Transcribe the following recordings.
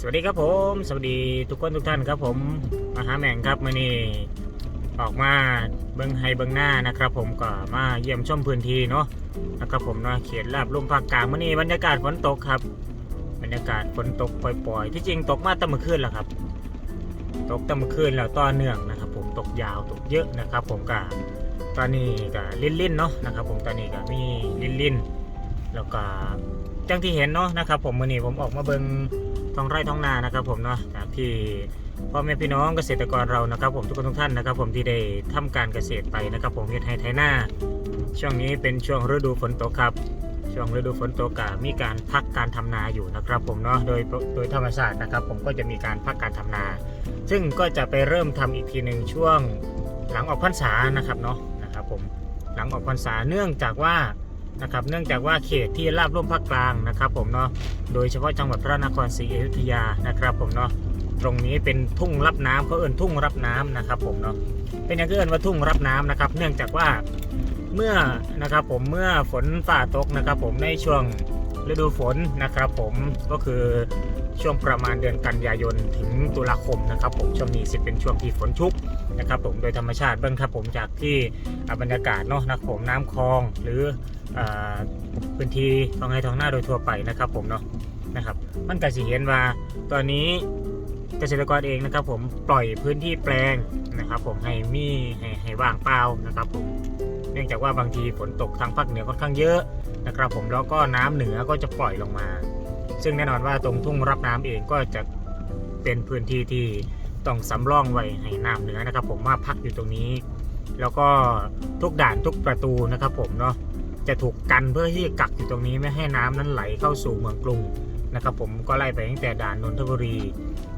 สวัสดีครับผม สวัสดีทุกคนทุกท่านครับผมมาหาแมงครับมื่อนี้ออกมาเบิ้งไฮเบิ้งหน้านะครับ ผมก็มาเยี่ยมชมพื้นที่เนาะนะครับผมเนาะเขียนลาบลุ่มภาคกลางมื่อนี้บรรยากาศฝนตกครับ บรรยากาศฝนตกปล่อยๆ ที่จริงตกมาตั้งเมื่อคืนแล้วครับ ตกตั้งเมื่อคืนแล้วต่อเนื่องนะครับ ผมตกยาวตกเยอะนะครับ ผมก็ตอนนี้ก็ลิ่นๆเนาะนะครับ ผมตอนนี้ก็มีลิ่นๆแล้วก็จังที่เห็นเนาะนะครับ ผมมื่อนี้ผมออกมาเบิ้ง ท้องไร่ท้องนานะครับผมเนาะจากที่พ่อแม่พี่น้องเกษตรกรเรานะครับ ผมทุกคนทุกท่านนะครับ ผมที่ได้ทำการเกษตรไปนะครับ ผมเฮ็ดให้ไทยหน้าช่วงนี้เป็นช่วงฤดูฝนตกครับ ช่วงฤดูฝนตกก็มีการพักการทำนาอยู่นะครับ ผมเนาะโดยโดยธรรมชาตินะครับ ผมก็จะมีการพักการทำนา ซึ่งก็จะไปเริ่มทำอีกทีหนึ่งช่วงหลังออกพรรษานะครับเนาะนะครับ ผมหลังออกพรรษาเนื่องจากว่า นะครับ เนื่องจากว่าเขตที่ราบรุ่มภาคกลางนะครับผมเนาะ โดยเฉพาะจังหวัดพระนครศรีอยุธยานะครับผมเนาะ ตรงนี้เป็นทุ่งรับน้ำเขาเอ่นทุ่งรับน้ำนะครับผมเนาะ เป็นอย่างที่เอ่นว่าทุ่งรับน้ำนะครับ เนื่องจากว่าเมื่อนะครับผมเมื่อฝนฝ่าตกนะครับผมในช่วงฤดูฝนนะครับผมก็คือช่วงประมาณเดือนกันยายนถึงตุลาคมนะครับผมช่วงนี้สิเป็นช่วงที่ฝนชุกนะครับผมโดยธรรมชาติเบื้องครับผมจากที่อาบรรยากาศเนาะนะครับผมน้ำคลองหรือ พื้นที่ท้องไร่ท้องนาโดยทั่วไปนะครับผมเนาะนะครับ มันก็สิเห็นว่าตอนนี้เกษตรกรเองนะครับ ผมปล่อยพื้นที่แปลงนะครับ ผมให้มีให้ให้ว่างเปล่านะครับผมเนื่องจากว่าบางทีฝนตกทางภาคเหนือค่อนข้างเยอะนะครับ ผมแล้วก็น้ำเหนือก็จะปล่อยลงมา ซึ่งแน่นอนว่าตรงทุ่งรับน้ำเองก็จะเป็นพื้นที่ที่ต้องสำรองไว้ให้น้ำเหนือนะครับ ผมว่าพักอยู่ตรงนี้ แล้วก็ทุกด่านทุกประตูนะครับ ผมเนาะ จะถูกกันเพื่อที่จะกักอยู่ตรงนี้ไม่ให้น้ำนั้นไหลเข้าสู่เมืองกรุงนะครับผมก็ไล่ไปตั้งแต่ด่านนนทบุรี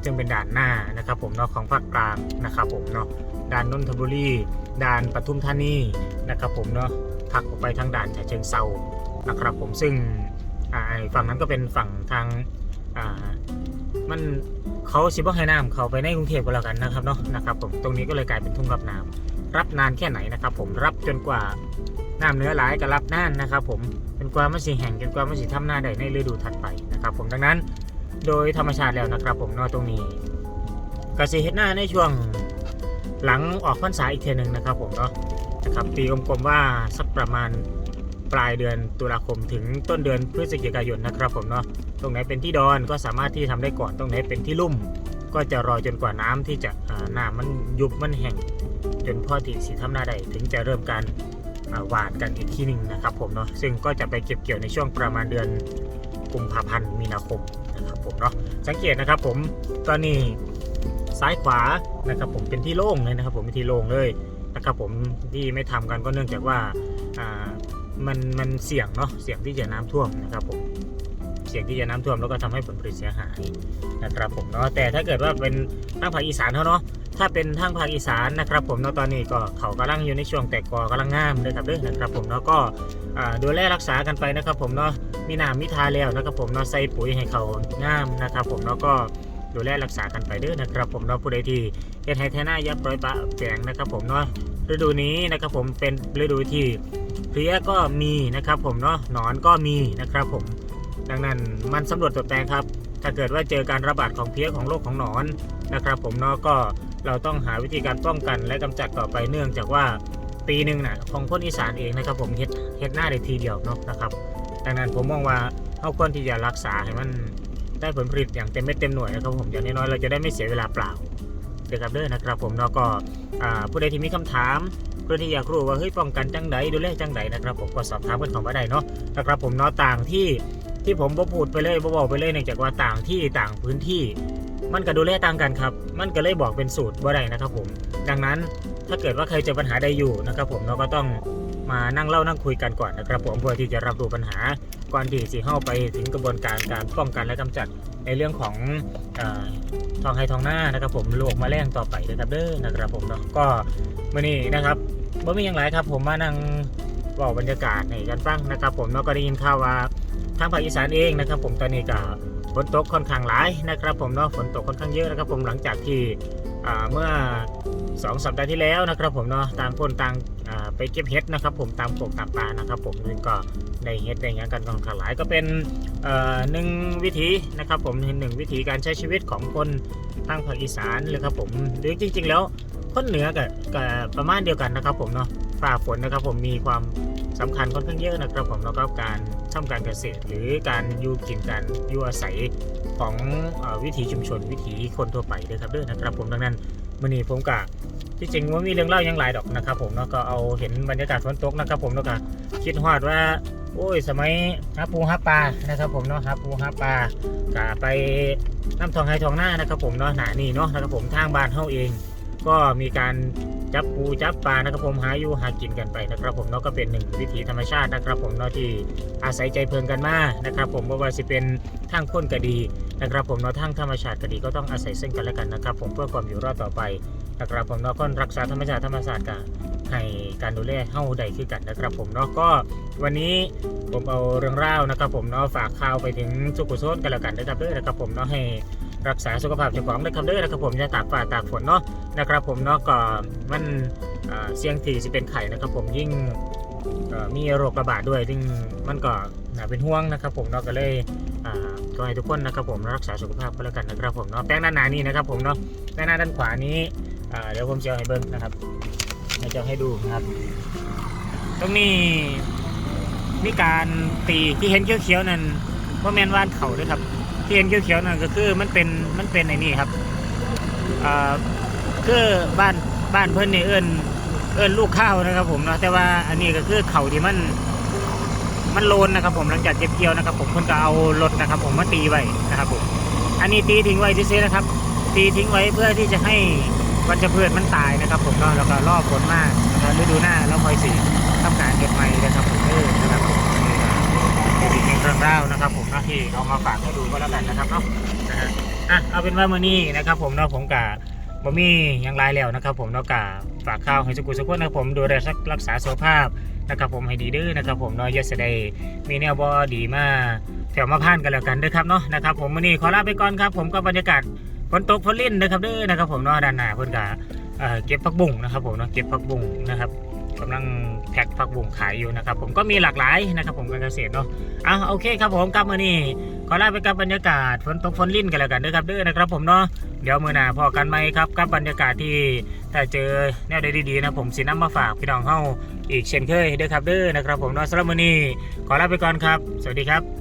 ซึ่งเป็นด่านหน้านะครับผมเนาะของภาคกลางนะครับผมเนาะด่านนนทบุรีด่านปทุมธานีนะครับผมเนาะพักออกไปทางด่านฉะเชิงเซานะครับผมซึ่งฝั่งนั้นก็เป็นฝั่งทางมันเขาสิบ่ให้น้ำเขาไปในกรุงเทพก็แล้วกันนะครับเนาะนะครับผมตรงนี้ก็เลยกลายเป็นทุ่งรับน้ำรับนานแค่ไหนนะครับผมรับจนกว่า น้ำเนื้อหลายก็รับน่านนะครับผมเป็นกว่ามันสีแห้งจนกว่ามันสีทำหน้าได้ในฤดูถัดไปนะครับผมดังนั้นโดยธรรมชาติแล้วนะครับผมเนอตรงนี้กสิเฮ็ดหน้าในช่วงหลังออกพรรษาอีกเทอหนึงนะครับผมเนาะนะครับตีกลมๆว่าสักประมาณปลายเดือนตุลาคมถึงต้นเดือนพฤศจิกายนนะครับผมเนาะตรงไหนเป็นที่ดอนก็สามารถที่ทำได้ก่อนตรงไหนเป็นที่ลุ่ม ก็จะรอจนกว่าน้ำที่จะอ่าน้ำมันยุบมันแห้งจนพอที่สีทำหน้าได้ถึงจะเริ่มการ หวานกันอีกที่หนึ่งนะครับผมเนาะซึ่งก็จะไปเก็บเกี่ยวในช่วงประมาณเดือนกุมภาพันธ์มีนาคมนะครับผมเนาะสังเกตนะครับผมตอนนี้ซ้ายขวานะครับผมเป็นที่โล่งเลยนะครับผมเป็นที่โล่งเลยนะครับผมที่ไม่ทำกันก็เนื่องจากว่ามันมันเสี่ยงเนาะเสี่ยงที่จะน้ำท่วมนะครับผมเสี่ยงที่จะน้ำท่วมแล้วก็ทำให้ผลผลิตเสียหายนะครับผมเนาะแต่ถ้าเกิดว่าเป็นทางภาคอีสานเขาเนาะ ถ้าเป็นทางภาคอีสานนะครับผมเนาะตอนนี้ก็เขากำลังอยู่ในช่วงแตกกอกำลังงามเลยครับเด้อนะครับผมเนาะก็ดูแลรักษากันไปนะครับผมเนาะมีน้ำมีทาแล้วนะครับผมเนาะใส่ปุ๋ยให้เขางามนะครับผมเนาะก็ดูแลรักษากันไปเด้อนะครับผมเนาะผู้ใดที่เฮ็ดให้แทน่ายับปล่อยปะแปงนะครับผมเนาะฤดูนี้นะครับผมเป็นฤดูที่เพลี้ยก็มีนะครับผมเนาะหนอนก็มีนะครับผมดังนั้นมันสำรวจตัวแปลงครับ ถ้าเกิดว่าเจอการระบาดของเพลี้ยของโรคของหนอนนะครับผมเนาะก็ เราต้องหาวิธีการป้องกันและกำจัดต่อไปเนื่องจากว่าปีหนึ่งน่ะของคนอีสานเองนะครับ ผมเฮ็ดเฮ็ดหน้าได้ทีเดียวเนาะนะครับดังนั้นผมมองว่าเราควรที่จะรักษาให้มันได้ผลผลิตอย่างเต็มเม็ดเต็มหน่วยนะครับผมอย่างน้อยๆเราจะได้ไม่เสียเวลาเปล่าเด็กครับเด้อนะครับ ผมเนาะก็ผู้ใดที่มีคำถามเพื่อที่อยากรู้ว่าเฮ้ยป้องกันจังใดดูแลจังใดนะครับ ผมก็สอบถามกันเข้ามาได้เนาะนะครับ ผมเนาะต่างที่ที่ผมบ่พูดไปเลยบ่บอกไปเลยเนื่องจากว่าต่างที่ต่างพื้นที่ มันก็ดูแลต่างกันครับ มันก็เลยบอกเป็นสูตรว่าไรนะครับผม ดังนั้นถ้าเกิดว่าใครเจอปัญหาใดอยู่นะครับผมเราก็ต้องมานั่งเล่านั่งคุยกันก่อนนะครับผมเพื่อที่จะรับรู้ปัญหาก่อนที่จะเข้าไปถึงกระบวนการการป้องกันและกำจัดในเรื่องของอทองไฮทองหน้านะครับผมโรคแมลงต่อไปนะครับเด้อนะครับผมเนาะก็มื่อนี้นะครับบ่มีอย่างไรครับผมมานั่งบอกบรรยากาศให้กันฟังนะครับ ผมแล้วก็ได้ยินข่าวว่าทางภาคอีสานเองนะครับ ผมตอนนี้ก็ ฝนตกค่อนข้างหลายนะครับผมเนาะฝนตกค่อนข้างเยอะนะครับผมหลังจากที่เมื่อ 2 สัปดาห์ที่แล้วนะครับผมเนาะต่างคนต่างไปเก็บเห็ดนะครับผมตามโขกตามปลานะครับผมซึ่งก็ได้เห็ดได้หยังกันค่อนข้างหลายก็เป็นหนึ่งวิธีนะครับผมหนึ่งวิธีการใช้ชีวิตของคนทางภาคอีสานเลยครับผมหรือจริง ๆ แล้วคนเหนือกับกับประมาณเดียวกันนะครับผมเนาะฝ่าฝนนะครับผมมีความสำคัญค่อนข้างเยอะนะครับผมแล้วก็การ ทำการเกษตร หรือการอยู่กินการอยู่อาศัยของอวิถีชุมชน วิถีคนทั่วไปเลยครับเด้อนะครับผมดังนั้นมื่อนี้ผมกะที่จริงว่ามีเรื่องเล่ายังหลายดอกนะครับ ผมแล้วก็เอาเห็นบรรยากาศฝนตกนะครับ ผมแล้วก็คิดฮอดว่าโอ้ยสมัยหาปูหาปลานะครับ ผมเนาะหาปูหาปลากะไปน้ำทองไฮทองหน้านะครับ ผมเนาะหนานี่เนาะนะครับผมทางบ้านเฮาเอง ก็มีการจับปูจับปลานะครับผมหาอยู่หากินกันไปนะครับผมเนาะก็เป็นหนึ่งวิถีธรรมชาตินะครับผมเนาะที่อาศัยใจเพลิงกันมานะครับ ผมไม่ว่าจะเป็นทางคนก็ดีนะครับ ผมเนาะทางธรรมชาติก็ดีก็ต้องอาศัยซึ่งกันและกันนะครับ ผมเพื่อความอยู่รอดต่อไปนะครับผมเนาะก็รักษาธรรมชาติธรรมศาสตร์กันให้การดูแลเฮาได้คือกันนะครับ ผมเนาะก็วันนี้ผมเอาเรื่องราวนะครับ ผมเนาะฝากข่าวไปถึงสุขุโซนกันแล้วกันนะครับเด้อนะครับผมเนาะให้ รักษาสุขภาพเจ้าของนะครับเด้อนะครับผมจะตากฟ้าตากฝนเนาะนะครับผมเนาะก็มันเสี่ยงที่จะเป็นไข่นะครับผมยิ่งมีโรคระบาดด้วยซึ่งมันก็น่าเป็นห่วงนะครับผมเนาะก็เลยก็ให้ทุกคนนะครับผมรักษาสุขภาพก็แล้วกันนะครับผมเนาะแป้งด้านหน้านี้นะครับผมเนาะแป้งหน้าด้านขวานี้เดี๋ยวผมจะให้เบิ้งนะครับจะให้ดูนะครับ ตรงนี้มีการตีที่เห็นเขียวๆนั่นว่าแมนว่านเขาด้วยครับ ที่เห็นเขียวๆนั่นก็คือมันเป็นมันเป็นไอ้นี่ครับอ่าคือบ้านบ้านเพิ่อนนี่เอิ้นเอิ้นลูกข้าวนะครับ ผมเนาะแต่ว่าอันนี้ก็คือเขาที่มัน มันโลนนะครับ ผมหลังจากเก็บเกี่ยวนะครับ ผมเพิ่นก็เอารถนะครับ ผมมาตีไว้นะครับผมอันนี้ตีทิ้งไว้ที่ๆนะครับ ตีทิ้งไว้เพื่อที่จะให้วัชพืชมันตายนะครับ ผมแล้วก็รอฝนมากฤดูหน้าแล้วคอยสิทำการเก็บใหม่นะครับผมเออนะครับผม อีกหนึ่งเรื่องราวนะครับผมนะที่เอามาฝากให้ดูก็แล้วกันนะครับเนาะนะฮะอะเอาเป็นว่ามื้อนี้นะครับ ผมเนาะผมกะบ่มีหยังไรแล้วนะครับ ผมเนาะกาฝากข่าวให้สกุสุขคนะครับผมดูแลรักษาสุขภาพนะครับผมให้ดีด้อนะครับ ผมเนาะอย่าแสดมีแนวบ่ดีมาแถวมาผ่านกันแล้วกันด้อครับเนาะนะครับ ผมมื้อนี้ขอลาไปก่อนครับ ผมกับบรรยากาศฝนตกฝนลิ่นนะครับด้อนะครับ ผมเนาะด้านหน้าเพิ่อนก็เอ่อเก็บผักบุ้งนะครับ ผมเนาะเก็บผักบุ้งนะครับ กำลังแพ็คผักบุ้งขายอยู่นะครับ ผมก็มีหลากหลายนะครับ ผมการเกษตรเนาะอะโอเคครับผมกลับมานี่ขอลาไปกับบรรยากาศฝนตกฝนลิ่นกันแล้วกันด้อครับด้อนะครับ ผมเนาะเดี๋ยวมือหน้าพอกันไหมครับกับบรรยากาศที่ถ้าเจอแนวใดดีๆนะผมสินำมาฝากพี่น้องเข้าอีกเช่นเคยด้อครับด้อนะครับ ผมเนาะสำหรับมือนี้ขอลาไปก่อนครับ สวัสดีครับ